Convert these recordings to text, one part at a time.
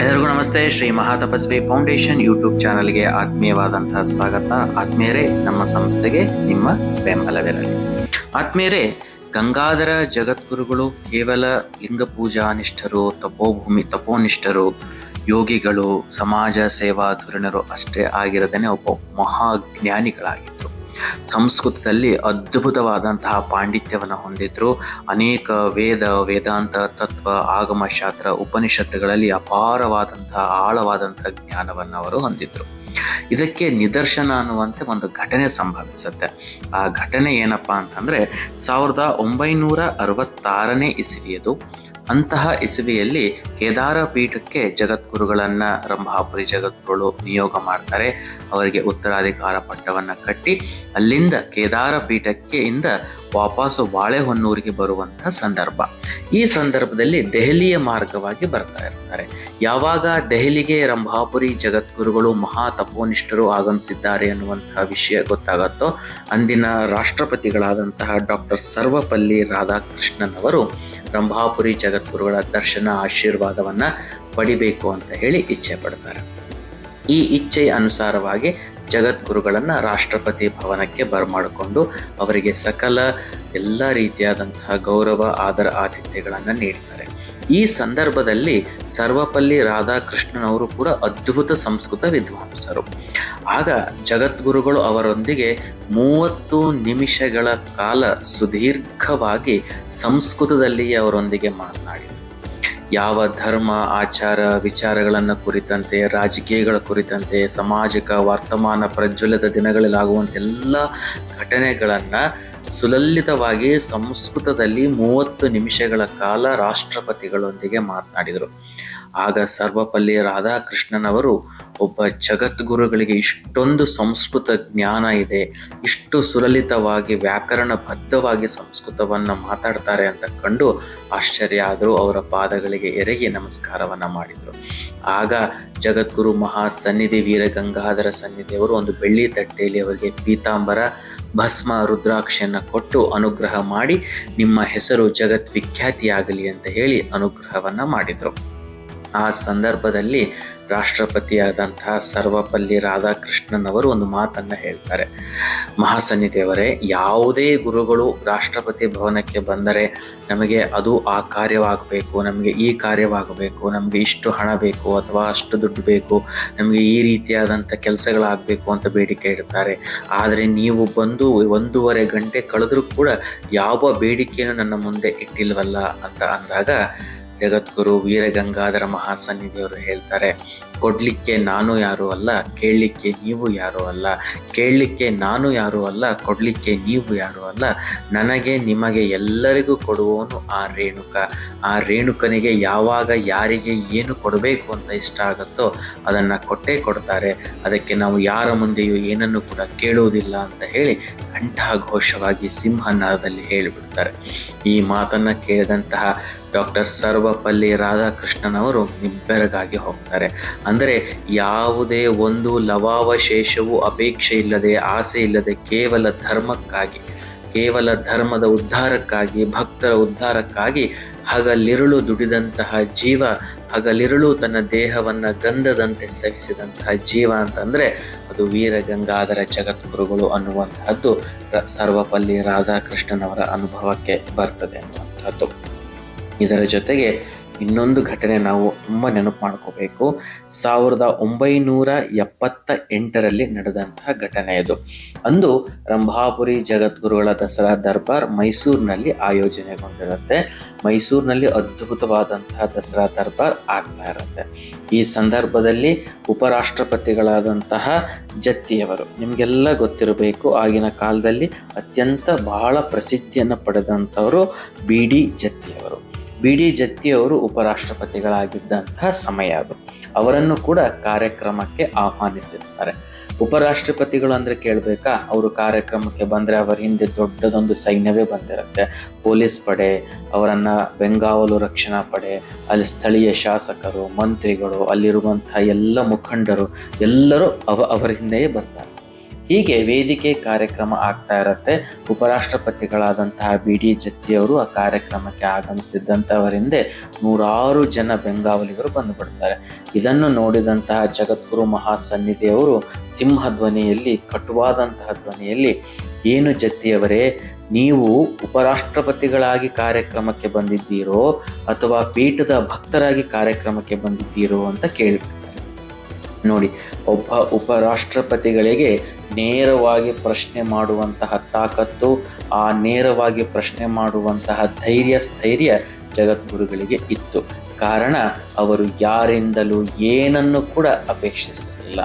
ಎಲ್ಲರಿಗೂ ನಮಸ್ತೆ. Shri Mahatapasvi foundation YouTube ಚಾನಲ್ಗೆ ಆತ್ಮೀಯವಾದಂತಹ ಸ್ವಾಗತ. ಆತ್ಮೀಯರೇ, ನಮ್ಮ ಸಂಸ್ಥೆಗೆ ನಿಮ್ಮ ಬೆಂಬಲವಿರಲಿ. ಆತ್ಮೀಯರೇ, ಗಂಗಾಧರ ಜಗದ್ಗುರುಗಳು ಕೇವಲ ಲಿಂಗ ಪೂಜಾನಿಷ್ಠರು ತಪೋಭೂಮಿ, ತಪೋನಿಷ್ಠರು, ಯೋಗಿಗಳು, ಸಮಾಜ ಸೇವಾ ಧುರಣರು ಅಷ್ಟೇ ಆಗಿರದೇನೆ ಒಬ್ಬ ಮಹಾಜ್ಞಾನಿಗಳಾಗಿದ್ದರು. ಸಂಸ್ಕೃತದಲ್ಲಿ ಅದ್ಭುತವಾದಂತಹ ಪಾಂಡಿತ್ಯವನ್ನು ಹೊಂದಿದ್ರು. ಅನೇಕ ವೇದ, ವೇದಾಂತ, ತತ್ವ, ಆಗಮಶಾಸ್ತ್ರ ಉಪನಿಷತ್ತುಗಳಲ್ಲಿ ಅಪಾರವಾದಂತಹ, ಆಳವಾದಂತಹ ಜ್ಞಾನವನ್ನು ಅವರು ಹೊಂದಿದ್ರು. ಇದಕ್ಕೆ ನಿದರ್ಶನ ಅನ್ನುವಂತೆ ಒಂದು ಘಟನೆ ಸಂಭವಿಸುತ್ತೆ. ಆ ಘಟನೆ ಏನಪ್ಪಾ ಅಂತಂದ್ರೆ, ಸಾವಿರದ ಒಂಬೈನೂರ ಅರವತ್ತಾರನೇ ಇಸವಿಯದು ಅಂತಹ ಇಸವಿಯಲ್ಲಿ ಕೇದಾರ ಪೀಠಕ್ಕೆ ಜಗದ್ಗುರುಗಳನ್ನ ರಂಭಾಪುರಿ ಜಗದ್ಗುರುಗಳು ನಿಯೋಗ ಮಾಡ್ತಾರೆ. ಅವರಿಗೆ ಉತ್ತರಾಧಿಕಾರ ಪಟ್ಟವನ್ನ ಕಟ್ಟಿ ಅಲ್ಲಿಂದ ಕೇದಾರ ಪೀಠಕ್ಕೆ ಇಂದ ವಾಪಸ್ಸು ಬಾಳೆಹೊನ್ನೂರಿಗೆ ಬರುವಂತಹ ಸಂದರ್ಭ. ಈ ಸಂದರ್ಭದಲ್ಲಿ ದೆಹಲಿಯ ಮಾರ್ಗವಾಗಿ ಬರ್ತಾ ಇರ್ತಾರೆ. ಯಾವಾಗ ದೆಹಲಿಗೆ ರಂಭಾಪುರಿ ಜಗದ್ಗುರುಗಳು ಮಹಾ ತಪೋನಿಷ್ಠರು ಆಗಮಿಸಿದ್ದಾರೆ ಅನ್ನುವಂತಹ ವಿಷಯ ಗೊತ್ತಾಗತ್ತೋ, ಅಂದಿನ ರಾಷ್ಟ್ರಪತಿಗಳಾದಂತಹ ಡಾಕ್ಟರ್ ಸರ್ವಪಲ್ಲಿ ರಾಧಾಕೃಷ್ಣನ್ ಅವರು ರಂಭಾಪುರಿ ಜಗದ್ಗುರುಗಳ ದರ್ಶನ ಆಶೀರ್ವಾದವನ್ನ ಪಡಿಬೇಕು ಅಂತ ಹೇಳಿ ಇಚ್ಛೆ ಪಡ್ತಾರೆ. ಈ ಇಚ್ಛೆಯ ಅನುಸಾರವಾಗಿ ಜಗದ್ಗುರುಗಳನ್ನ ರಾಷ್ಟ್ರಪತಿ ಭವನಕ್ಕೆ ಬರಮಾಡಿಕೊಂಡು ಅವರಿಗೆ ಸಕಲ ಎಲ್ಲ ರೀತಿಯಾದಂತಹ ಗೌರವ, ಆದರ, ಆತಿಥ್ಯಗಳನ್ನು ನೀಡ್ತಾರೆ. ಈ ಸಂದರ್ಭದಲ್ಲಿ ಸರ್ವಪಲ್ಲಿ ರಾಧಾಕೃಷ್ಣನವರು ಕೂಡ ಅದ್ಭುತ ಸಂಸ್ಕೃತ ವಿದ್ವಾಂಸರು. ಆಗ ಜಗದ್ಗುರುಗಳು ಅವರೊಂದಿಗೆ ಮೂವತ್ತು ನಿಮಿಷಗಳ ಕಾಲ ಸುದೀರ್ಘವಾಗಿ ಸಂಸ್ಕೃತದಲ್ಲಿಯೇ ಅವರೊಂದಿಗೆ ಮಾತನಾಡಿ ಯಾವ ಧರ್ಮ, ಆಚಾರ, ವಿಚಾರಗಳನ್ನು ಕುರಿತಂತೆ, ರಾಜಕೀಯಗಳ ಕುರಿತಂತೆ, ಸಾಮಾಜಿಕ, ವರ್ತಮಾನ ಪ್ರಜ್ವಲಿತ ದಿನಗಳಲ್ಲಾಗುವಂಥ ಎಲ್ಲ ಘಟನೆಗಳನ್ನು ಸುಲಲಿತವಾಗಿ ಸಂಸ್ಕೃತದಲ್ಲಿ ಮೂವತ್ತು ನಿಮಿಷಗಳ ಕಾಲ ರಾಷ್ಟ್ರಪತಿಗಳೊಂದಿಗೆ ಮಾತನಾಡಿದರು. ಆಗ ಸರ್ವಪಲ್ಲಿ ರಾಧಾಕೃಷ್ಣನವರು ಒಬ್ಬ ಜಗದ್ಗುರುಗಳಿಗೆ ಇಷ್ಟೊಂದು ಸಂಸ್ಕೃತ ಜ್ಞಾನ ಇದೆ, ಇಷ್ಟು ಸುಲಲಿತವಾಗಿ ವ್ಯಾಕರಣ ಬದ್ಧವಾಗಿ ಸಂಸ್ಕೃತವನ್ನು ಮಾತಾಡ್ತಾರೆ ಅಂತ ಕಂಡು ಆಶ್ಚರ್ಯ ಆದರೂ. ಅವರ ಪಾದಗಳಿಗೆ ಎರಗಿ ನಮಸ್ಕಾರವನ್ನ ಮಾಡಿದರು. ಆಗ ಜಗದ್ಗುರು ಮಹಾ ಸನ್ನಿಧಿ ವೀರ ಗಂಗಾಧರ ಸನ್ನಿಧಿಯವರು ಒಂದು ಬೆಳ್ಳಿ ತಟ್ಟೆಯಲ್ಲಿ ಅವರಿಗೆ ಪೀತಾಂಬರ ಭಸ್ಮ ರುದ್ರಾಕ್ಷಿಯನ್ನು ಕೊಟ್ಟು ಅನುಗ್ರಹ ಮಾಡಿ ನಿಮ್ಮ ಹೆಸರು ಜಗತ್ ವಿಖ್ಯಾತಿಯಾಗಲಿ ಅಂತ ಹೇಳಿ ಅನುಗ್ರಹವನ್ನು ಮಾಡಿದರು. ಆ ಸಂದರ್ಭದಲ್ಲಿ ರಾಷ್ಟ್ರಪತಿಯಾದಂತಹ ಸರ್ವಪಲ್ಲಿ ರಾಧಾಕೃಷ್ಣನ್ ಅವರು ಒಂದು ಮಾತನ್ನ ಹೇಳ್ತಾರೆ. ಮಹಾಸನ್ನಿಧಿಯವರೇ, ಯಾವುದೇ ಗುರುಗಳು ರಾಷ್ಟ್ರಪತಿ ಭವನಕ್ಕೆ ಬಂದರೆ ನಮಗೆ ಅದು ಆ ಕಾರ್ಯವಾಗಬೇಕು, ನಮಗೆ ಈ ಕಾರ್ಯವಾಗಬೇಕು, ನಮಗೆ ಇಷ್ಟು ಹಣ ಬೇಕು ಅಥವಾ ಅಷ್ಟು ದುಡ್ಡು ಬೇಕು, ನಮಗೆ ಈ ರೀತಿಯಾದಂಥ ಕೆಲಸಗಳಾಗಬೇಕು ಅಂತ ಬೇಡಿಕೆ ಇಡ್ತಾರೆ. ಆದರೆ ನೀವು ಬಂದು ಒಂದೂವರೆ ಗಂಟೆ ಕಳೆದರೂ ಕೂಡ ಯಾವ ಬೇಡಿಕೆಯನ್ನು ನನ್ನ ಮುಂದೆ ಇಟ್ಟಿಲ್ವಲ್ಲ ಅಂತ ಅಂದಾಗ ಜಗದ್ಗುರು ವೀರಗಂಗಾಧರ ಮಹಾಸನ್ನಿಧಿಯವರು ಹೇಳ್ತಾರೆ. ಕೊಡ್ಲಿಕ್ಕೆ ನಾನು ಯಾರು ಅಲ್ಲ, ಕೇಳಲಿಕ್ಕೆ ನೀವು ಯಾರು ಅಲ್ಲ, ಕೇಳಲಿಕ್ಕೆ ನಾನು ಯಾರು ಅಲ್ಲ, ಕೊಡಲಿಕ್ಕೆ ನೀವು ಯಾರು ಅಲ್ಲ, ನನಗೆ ನಿಮಗೆ ಎಲ್ಲರಿಗೂ ಕೊಡುವವನು ಆ ರೇಣುಕ. ಆ ರೇಣುಕನಿಗೆ ಯಾವಾಗ ಯಾರಿಗೆ ಏನು ಕೊಡಬೇಕು ಅಂತ ಇಷ್ಟ ಆಗುತ್ತೋ ಅದನ್ನು ಕೊಟ್ಟೇ ಕೊಡ್ತಾರೆ. ಅದಕ್ಕೆ ನಾವು ಯಾರ ಮುಂದೆಯೂ ಏನನ್ನು ಕೂಡ ಕೇಳುವುದಿಲ್ಲ ಅಂತ ಹೇಳಿ ಕಂಠಾಘೋಷವಾಗಿ ಸಿಂಹನಾದದಲ್ಲಿ ಹೇಳಿಬಿಡ್ತಾರೆ. ಈ ಮಾತನ್ನು ಕೇಳಿದಂತಹ ಡಾಕ್ಟರ್ ಸರ್ವಪಲ್ಲಿ ರಾಧಾಕೃಷ್ಣನವರು ನಿಬ್ಬೆರಗಾಗಿ ಹೋಗ್ತಾರೆ. ಅಂದರೆ ಯಾವುದೇ ಒಂದು ಲವಾವಶೇಷವೂ ಅಪೇಕ್ಷೆ ಇಲ್ಲದೆ, ಆಸೆ ಇಲ್ಲದೆ ಕೇವಲ ಧರ್ಮಕ್ಕಾಗಿ, ಕೇವಲ ಧರ್ಮದ ಉದ್ಧಾರಕ್ಕಾಗಿ, ಭಕ್ತರ ಉದ್ಧಾರಕ್ಕಾಗಿ ಹಗಲಿರುಳು ದುಡಿದಂತಹ ಜೀವ, ಹಗಲಿರುಳು ತನ್ನ ದೇಹವನ್ನು ಗಂಧದಂತೆ ಸವಿಸಿದಂತಹ ಜೀವ ಅಂತಂದರೆ ಅದು ವೀರಗಂಗಾಧರ ಜಗದ್ಗುರುಗಳು ಅನ್ನುವಂತಹದ್ದು ಸರ್ವಪಲ್ಲಿ ರಾಧಾಕೃಷ್ಣನವರ ಅನುಭವಕ್ಕೆ ಬರ್ತದೆ ಅನ್ನುವಂಥದ್ದು ಇದರ ಜೊತೆಗೆ ಇನ್ನೊಂದು ಘಟನೆ ನಾವು ತುಂಬ ನೆನಪು ಮಾಡ್ಕೋಬೇಕು. ಸಾವಿರದ ಒಂಬೈನೂರ ಎಪ್ಪತ್ತ ಎಂಟರಲ್ಲಿ ನಡೆದಂತಹ ಘಟನೆ ಇದು. ಅಂದು ರಂಭಾಪುರಿ ಜಗದ್ಗುರುಗಳ ದಸರಾ ದರ್ಬಾರ್ ಮೈಸೂರಿನಲ್ಲಿ ಆಯೋಜನೆಗೊಂಡಿರುತ್ತೆ. ಮೈಸೂರಿನಲ್ಲಿ ಅದ್ಭುತವಾದಂತಹ ದಸರಾ ದರ್ಬಾರ್ ಆಗ್ತಾ ಇರುತ್ತೆ. ಈ ಸಂದರ್ಭದಲ್ಲಿ ಉಪರಾಷ್ಟ್ರಪತಿಗಳಾದಂತಹ ಜತ್ತಿಯವರು, ನಿಮಗೆಲ್ಲ ಗೊತ್ತಿರಬೇಕು, ಆಗಿನ ಕಾಲದಲ್ಲಿ ಅತ್ಯಂತ ಬಹಳ ಪ್ರಸಿದ್ಧಿಯನ್ನು ಪಡೆದಂಥವರು ಬಿ ಜತ್ತಿಯವರು. ಬಿ ಡಿ ಜತ್ತಿಯವರು ಉಪರಾಷ್ಟ್ರಪತಿಗಳಾಗಿದ್ದಂತಹ ಸಮಯ ಅದು. ಅವರನ್ನು ಕೂಡ ಕಾರ್ಯಕ್ರಮಕ್ಕೆ ಆಹ್ವಾನಿಸಿರ್ತಾರೆ. ಉಪರಾಷ್ಟ್ರಪತಿಗಳು ಅಂದ್ರೆ ಕೇಳಬೇಕಾ, ಅವರು ಕಾರ್ಯಕ್ರಮಕ್ಕೆ ಬಂದರೆ ಅವರ ಹಿಂದೆ ದೊಡ್ಡದೊಂದು ಸೈನ್ಯವೇ ಬಂದಿರುತ್ತೆ. ಪೊಲೀಸ್ ಪಡೆ, ಅವರನ್ನು ಬೆಂಗಾವಲು ರಕ್ಷಣಾ ಪಡೆ, ಅಲ್ಲಿ ಸ್ಥಳೀಯ ಶಾಸಕರು, ಮಂತ್ರಿಗಳು ಅಲ್ಲಿರುವಂಥ ಎಲ್ಲ ಮುಖಂಡರು, ಎಲ್ಲರೂ ಅವ, ಅವರ ಹಿಂದೆಯೇ ಬರ್ತಾರೆ. ಹೀಗೆ ವೇದಿಕೆ ಕಾರ್ಯಕ್ರಮ ಆಗ್ತಾ ಇರತ್ತೆ. ಉಪರಾಷ್ಟ್ರಪತಿಗಳಾದಂತಹ ಬಿ ಡಿ ಜತ್ತಿಯವರು ಆ ಕಾರ್ಯಕ್ರಮಕ್ಕೆ ಆಗಮಿಸುತ್ತಿದ್ದಂಥವರಿಂದೆ ನೂರಾರು ಜನ ಬೆಂಗಾವಲಿಗರು ಬಂದು ಬಿಡ್ತಾರೆ. ಇದನ್ನು ನೋಡಿದಂತಹ ಜಗದ್ಗುರು ಮಹಾಸನ್ನಿಧಿಯವರು ಸಿಂಹ ಧ್ವನಿಯಲ್ಲಿ, ಕಟುವಾದಂತಹ ಧ್ವನಿಯಲ್ಲಿ, ಏನು ಜತ್ತಿಯವರೇ, ನೀವು ಉಪರಾಷ್ಟ್ರಪತಿಗಳಾಗಿ ಕಾರ್ಯಕ್ರಮಕ್ಕೆ ಬಂದಿದ್ದೀರೋ ಅಥವಾ ಪೀಠದ ಭಕ್ತರಾಗಿ ಕಾರ್ಯಕ್ರಮಕ್ಕೆ ಬಂದಿದ್ದೀರೋ ಅಂತ ಕೇಳಿಬಿಡ್ತಾರೆ ನೋಡಿ ಒಬ್ಬ ಉಪರಾಷ್ಟ್ರಪತಿಗಳಿಗೆ ನೇರವಾಗಿ ಪ್ರಶ್ನೆ ಮಾಡುವಂತಹ ತಾಕತ್ತು, ಆ ನೇರವಾಗಿ ಪ್ರಶ್ನೆ ಮಾಡುವಂತಹ ಧೈರ್ಯ, ಸ್ಥೈರ್ಯ ಜಗದ್ಗುರುಗಳಿಗೆ ಇತ್ತು. ಕಾರಣ, ಅವರು ಯಾರಿಂದಲೂ ಏನನ್ನು ಕೂಡ ಅಪೇಕ್ಷಿಸಲಿಲ್ಲ.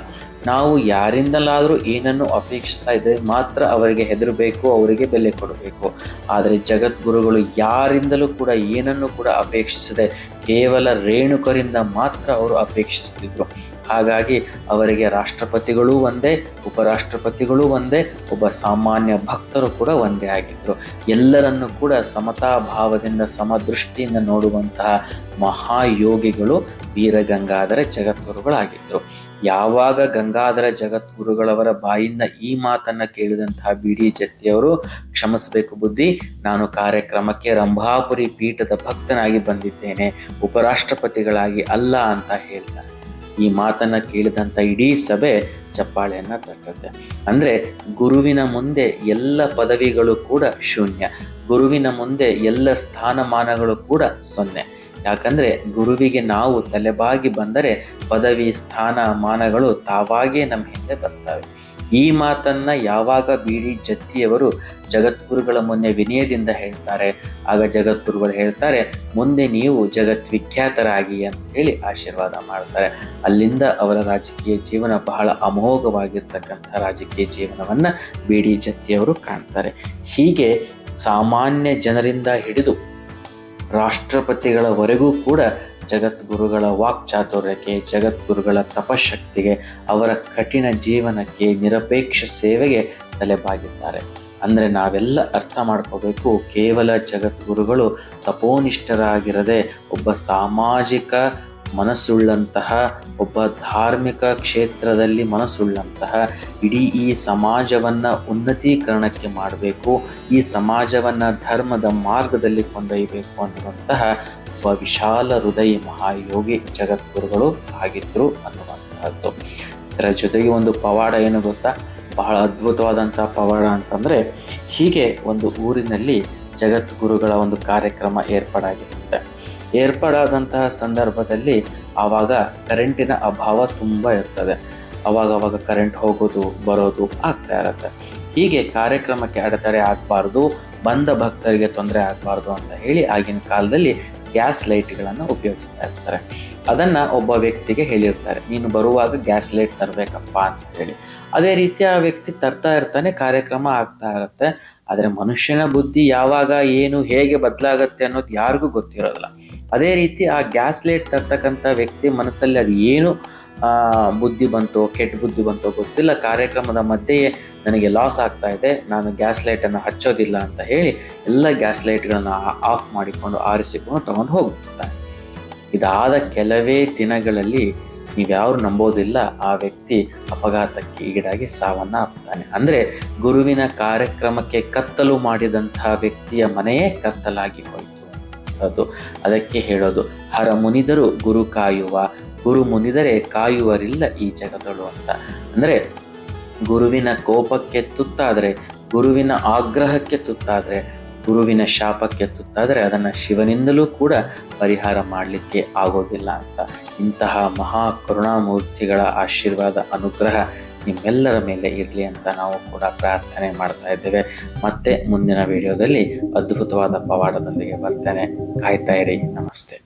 ನಾವು ಯಾರಿಂದಲಾದರೂ ಏನನ್ನು ಅಪೇಕ್ಷಿಸ್ತಾ ಇದ್ದರೆ ಮಾತ್ರ ಅವರಿಗೆ ಹೆದರಬೇಕು, ಅವರಿಗೆ ಬೆಲೆ ಕೊಡಬೇಕು. ಆದರೆ ಜಗದ್ಗುರುಗಳು ಯಾರಿಂದಲೂ ಕೂಡ ಏನನ್ನು ಕೂಡ ಅಪೇಕ್ಷಿಸದೆ ಕೇವಲ ರೇಣುಕರಿಂದ ಮಾತ್ರ ಅವರು ಅಪೇಕ್ಷಿಸ್ತಿದ್ರು. ಹಾಗಾಗಿ ಅವರಿಗೆ ರಾಷ್ಟ್ರಪತಿಗಳೂ ಒಂದೇ, ಉಪರಾಷ್ಟ್ರಪತಿಗಳೂ ಒಂದೇ, ಒಬ್ಬ ಸಾಮಾನ್ಯ ಭಕ್ತರು ಕೂಡ ಒಂದೇ ಆಗಿದ್ದರು ಎಲ್ಲರನ್ನು ಕೂಡ ಸಮತಾ ಭಾವದಿಂದ ಸಮದೃಷ್ಟಿಯಿಂದ ನೋಡುವಂತಹ ಮಹಾಯೋಗಿಗಳು ವೀರಗಂಗಾಧರ ಜಗದ್ಗುರುಗಳಾಗಿದ್ದರು ಯಾವಾಗ ಗಂಗಾಧರ ಜಗದ್ಗುರುಗಳವರ ಬಾಯಿಂದ ಈ ಮಾತನ್ನ ಕೇಳಿದಂತಹ ಬಿ ಡಿ ಜತ್ತಿಯವರು ಕ್ಷಮಿಸಬೇಕು ಬುದ್ಧಿ. ನಾನು ಕಾರ್ಯಕ್ರಮಕ್ಕೆ ರಂಭಾಪುರಿ ಪೀಠದ ಭಕ್ತನಾಗಿ ಬಂದಿದ್ದೇನೆ. ಉಪರಾಷ್ಟ್ರಪತಿಗಳಾಗಿ ಅಲ್ಲ ಅಂತ ಹೇಳ್ತಾರೆ. ಈ ಮಾತನ್ನ ಕೇಳಿದಂಥ ಇಡೀ ಸಭೆ ಚಪ್ಪಾಳೆಯನ್ನ ತಟ್ಟುತ್ತೆ. ಅಂದ್ರೆ ಗುರುವಿನ ಮುಂದೆ ಎಲ್ಲ ಪದವಿಗಳು ಕೂಡ ಶೂನ್ಯ. ಗುರುವಿನ ಮುಂದೆ ಎಲ್ಲ ಸ್ಥಾನಮಾನಗಳು ಕೂಡ ಸೊನ್ನೆ. ಯಾಕಂದ್ರೆ ಗುರುವಿಗೆ ನಾವು ತಲೆಬಾಗಿ ಬಂದರೆ ಪದವಿ, ಸ್ಥಾನ, ಮಾನಗಳು ತಾವಾಗೇ ನಮ್ಮ ಹಿಂದೆ ಬರ್ತವೆ. ಈ ಮಾತನ್ನ ಯಾವಾಗ ಬಿಡಿ ಜತ್ತಿಯವರು ಜಗದ್ಗುರುಗಳ ಮುಂದೆ ವಿನಯದಿಂದ ಹೇಳ್ತಾರೆ. ಆಗ ಜಗದ್ಗುರುಗಳು ಹೇಳ್ತಾರೆ, ಮುಂದೆ ನೀವು ಜಗದ್ವಿಖ್ಯಾತರಾಗಿ ಅಂತ ಹೇಳಿ ಆಶೀರ್ವಾದ ಮಾಡ್ತಾರೆ. ಅಲ್ಲಿಂದ ಅವರ ರಾಜಕೀಯ ಜೀವನ ಬಹಳ ಅಮೋಘವಾಗಿರ್ತಕ್ಕಂಥ ರಾಜಕೀಯ ಜೀವನವನ್ನ ಬಿ ಡಿ ಜತ್ತಿಯವರು ಕಾಣ್ತಾರೆ. ಹೀಗೆ ಸಾಮಾನ್ಯ ಜನರಿಂದ ಹಿಡಿದು ರಾಷ್ಟ್ರಪತಿಗಳವರೆಗೂ ಕೂಡ ಜಗದ್ಗುರುಗಳ ವಾಕ್ಚಾತುರ್ಯಕ್ಕೆ, ಜಗದ್ಗುರುಗಳ ತಪಶಕ್ತಿಗೆ, ಅವರ ಕಠಿಣ ಜೀವನಕ್ಕೆ ನಿರಪೇಕ್ಷ ಸೇವೆಗೆ ತಲೆಬಾಗಿದ್ದಾರೆ. ಅಂದರೆ ನಾವೆಲ್ಲ ಅರ್ಥ ಮಾಡ್ಕೋಬೇಕು, ಕೇವಲ ಜಗದ್ಗುರುಗಳು ತಪೋನಿಷ್ಠರಾಗಿರದೆ ಒಬ್ಬ ಸಾಮಾಜಿಕ ಮನಸ್ಸುಳ್ಳಂತಹ, ಒಬ್ಬ ಧಾರ್ಮಿಕ ಕ್ಷೇತ್ರದಲ್ಲಿ ಮನಸ್ಸುಳ್ಳಂತಹ, ಇಡೀ ಈ ಸಮಾಜವನ್ನು ಉನ್ನತೀಕರಣಕ್ಕೆ ಮಾಡಬೇಕು, ಈ ಸಮಾಜವನ್ನು ಧರ್ಮದ ಮಾರ್ಗದಲ್ಲಿ ಕೊಂಡೊಯ್ಯಬೇಕು ಅನ್ನುವಂತಹ ಒಬ್ಬ ವಿಶಾಲ ಹೃದಯ ಮಹಾಯೋಗಿ ಜಗದ್ಗುರುಗಳು ಆಗಿದ್ದರು ಅನ್ನುವಂತಹದ್ದು ಇದರ ಜೊತೆಗೆ ಒಂದು ಪವಾಡ ಏನು ಗೊತ್ತಾ? ಬಹಳ ಅದ್ಭುತವಾದಂಥ ಪವಾಡ ಅಂತಂದರೆ, ಹೀಗೆ ಒಂದು ಊರಿನಲ್ಲಿ ಜಗದ್ಗುರುಗಳ ಒಂದು ಕಾರ್ಯಕ್ರಮ ಏರ್ಪಾಡಾಗಿರುತ್ತೆ ಏರ್ಪಾಡಾದಂತಹ ಸಂದರ್ಭದಲ್ಲಿ ಆವಾಗ ಕರೆಂಟಿನ ಅಭಾವ ತುಂಬ ಇರ್ತದೆ. ಅವಾಗವಾಗ ಅವಾಗ ಕರೆಂಟ್ ಹೋಗೋದು, ಬರೋದು ಆಗ್ತಾ ಇರುತ್ತೆ. ಹೀಗೆ ಕಾರ್ಯಕ್ರಮಕ್ಕೆ ಅಡೆತಡೆ ಆಗಬಾರ್ದು, ಬಂದ ಭಕ್ತರಿಗೆ ತೊಂದರೆ ಆಗಬಾರ್ದು ಅಂತ ಹೇಳಿ ಆಗಿನ ಕಾಲದಲ್ಲಿ ಗ್ಯಾಸ್ ಲೈಟ್ಗಳನ್ನು ಉಪಯೋಗಿಸ್ತಾ ಇರ್ತಾರೆ. ಅದನ್ನ ಒಬ್ಬ ವ್ಯಕ್ತಿಗೆ ಹೇಳಿರ್ತಾರೆ, ನೀನು ಬರುವಾಗ ಗ್ಯಾಸ್ ಲೈಟ್ ತರಬೇಕಪ್ಪ ಅಂತ ಹೇಳಿ. ಅದೇ ರೀತಿ ಆ ವ್ಯಕ್ತಿ ತರ್ತಾ ಇರ್ತಾನೆ, ಕಾರ್ಯಕ್ರಮ ಆಗ್ತಾ ಇರುತ್ತೆ. ಆದರೆ ಮನುಷ್ಯನ ಬುದ್ಧಿ ಯಾವಾಗ, ಏನು, ಹೇಗೆ ಬದಲಾಗತ್ತೆ ಅನ್ನೋದು ಯಾರಿಗೂ ಗೊತ್ತಿರೋದಿಲ್ಲ. ಅದೇ ರೀತಿ ಆ ಗ್ಯಾಸ್ ಲೈಟ್ ತರ್ತಕ್ಕಂಥ ವ್ಯಕ್ತಿ ಮನಸ್ಸಲ್ಲಿ ಅದು ಏನು ಬುದ್ಧಿ ಬಂತೋ, ಕೆಟ್ಟ ಬುದ್ಧಿ ಬಂತೋ ಗೊತ್ತಿಲ್ಲ. ಕಾರ್ಯಕ್ರಮದ ಮಧ್ಯೆಯೇ ನನಗೆ ಲಾಸ್ ಆಗ್ತಾ ಇದೆ, ನಾನು ಗ್ಯಾಸ್ ಲೈಟನ್ನು ಹಚ್ಚೋದಿಲ್ಲ ಅಂತ ಹೇಳಿ ಎಲ್ಲ ಗ್ಯಾಸ್ ಲೈಟ್ಗಳನ್ನು ಆಫ್ ಮಾಡಿಕೊಂಡು ಆರಿಸಿಕೊಂಡು ತಗೊಂಡು ಹೋಗುತ್ತೆ ಇದಾದ ಕೆಲವೇ ದಿನಗಳಲ್ಲಿ ನೀವ್ಯಾರು ನಂಬೋದಿಲ್ಲ, ಆ ವ್ಯಕ್ತಿ ಅಪಘಾತಕ್ಕೆ ಈಡಾಗಿ ಸಾವನ್ನ ಅಪ್ತಾನೆ ಅಂದ್ರೆ ಗುರುವಿನ ಕಾರ್ಯಕ್ರಮಕ್ಕೆ ಕತ್ತಲು ಮಾಡಿದಂತಹ ವ್ಯಕ್ತಿಯ ಮನೆಯೇ ಕತ್ತಲಾಗಿ ಹೋಯಿತು ಅದು ಅದಕ್ಕೆ ಹೇಳೋದು, ಹರ ಮುನಿದರು ಗುರು ಕಾಯುವ, ಗುರು ಮುನಿದರೆ ಕಾಯುವರಿಲ್ಲ ಈ ಜಗದಳು ಅಂತ. ಅಂದ್ರೆ ಗುರುವಿನ ಕೋಪಕ್ಕೆ ತುತ್ತಾದರೆ, ಗುರುವಿನ ಆಗ್ರಹಕ್ಕೆ ತುತ್ತಾದರೆ ಗುರುವಿನ ಶಾಪಕ್ಕೆ ತುತ್ತಾದರೆ ಅದನ್ನು ಶಿವನಿಂದಲೂ ಕೂಡ ಪರಿಹಾರ ಮಾಡಲಿಕ್ಕೆ ಆಗೋದಿಲ್ಲ ಅಂತ. ಇಂತಹ ಮಹಾ ಕರುಣಾಮೂರ್ತಿಗಳ ಆಶೀರ್ವಾದ, ಅನುಗ್ರಹ ನಿಮ್ಮೆಲ್ಲರ ಮೇಲೆ ಇರಲಿ ಅಂತ ನಾವು ಕೂಡ ಪ್ರಾರ್ಥನೆ ಮಾಡ್ತಾ ಇದ್ದೇವೆ. ಮತ್ತೆ ಮುಂದಿನ ವಿಡಿಯೋದಲ್ಲಿ ಅದ್ಭುತವಾದ ಪವಾಡದೊಂದಿಗೆ ಬರ್ತೇನೆ. ಕಾಯ್ತಾ ಇರಿ. ನಮಸ್ತೆ.